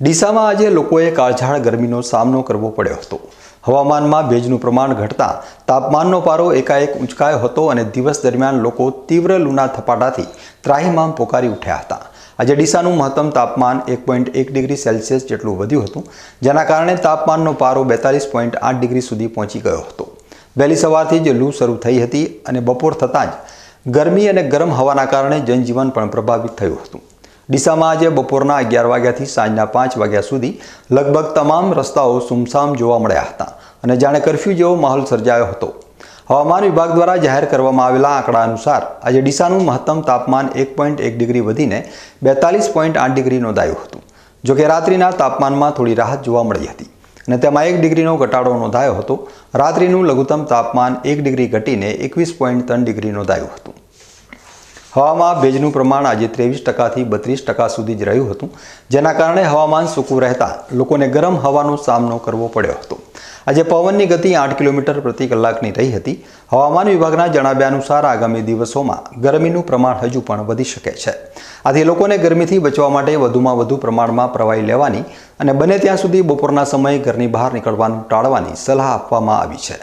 ડીસામાં આજે લોકોએ કાળઝાળ ગરમીનો સામનો કરવો પડ્યો હતો. હવામાનમાં ભેજનું પ્રમાણ ઘટતા તાપમાનનો પારો એકાએક ઊંચકાયો હતો અને દિવસ દરમિયાન લોકો તીવ્ર લૂના થપાટાથી ત્રાહિમામ પોકારી ઉઠ્યા હતા. આજે ડીસાનું મહત્તમ તાપમાન એક પોઈન્ટ એક ડિગ્રી સેલ્સિયસ જેટલું વધ્યું હતું, જેના કારણે તાપમાનનો પારો બેતાલીસ પોઈન્ટ આઠ ડિગ્રી સુધી પહોંચી ગયો હતો. વહેલી સવારથી જ લૂ શરૂ થઈ હતી અને બપોર થતાં જ ગરમી અને ગરમ હવાના કારણે જનજીવન પણ પ્રભાવિત થયું હતું. ડીસામાં આજે બપોરના અગિયાર વાગ્યાથી સાંજના પાંચ વાગ્યા સુધી લગભગ તમામ રસ્તાઓ સુમસામ જોવા મળ્યા હતા અને જાણે કરફ્યુ જેવો માહોલ સર્જાયો હતો. હવામાન વિભાગ દ્વારા જાહેર કરવામાં આવેલા આંકડા અનુસાર આજે ડીસાનું મહત્તમ તાપમાન એક પોઈન્ટ એક ડિગ્રી વધીને બેતાલીસ પોઈન્ટ આઠ ડિગ્રી નોંધાયું હતું. જોકે રાત્રિના તાપમાનમાં થોડી રાહત જોવા મળી હતી અને તેમાં એક ડિગ્રીનો ઘટાડો નોંધાયો હતો. રાત્રિનું લઘુત્તમ તાપમાન એક ડિગ્રી ઘટીને એકવીસ પોઈન્ટ ત્રણ ડિગ્રી નોંધાયું હતું. હવામાં ભેજનું પ્રમાણ આજે ત્રેવીસ ટકાથી બત્રીસ ટકા સુધી જ રહ્યું હતું, જેના કારણે હવામાન સૂકું રહેતા લોકોને ગરમ હવાનો સામનો કરવો પડ્યો હતો. આજે પવનની ગતિ આઠ કિલોમીટર પ્રતિ કલાકની રહી હતી. હવામાન વિભાગના જણાવ્યા અનુસાર આગામી દિવસોમાં ગરમીનું પ્રમાણ હજુ પણ વધી શકે છે. આથી લોકોને ગરમીથી બચવા માટે વધુમાં વધુ પ્રમાણમાં પ્રવાહી લેવાની અને બને ત્યાં સુધી બપોરના સમયે ઘરની બહાર નીકળવાનું ટાળવાની સલાહ આપવામાં આવી છે.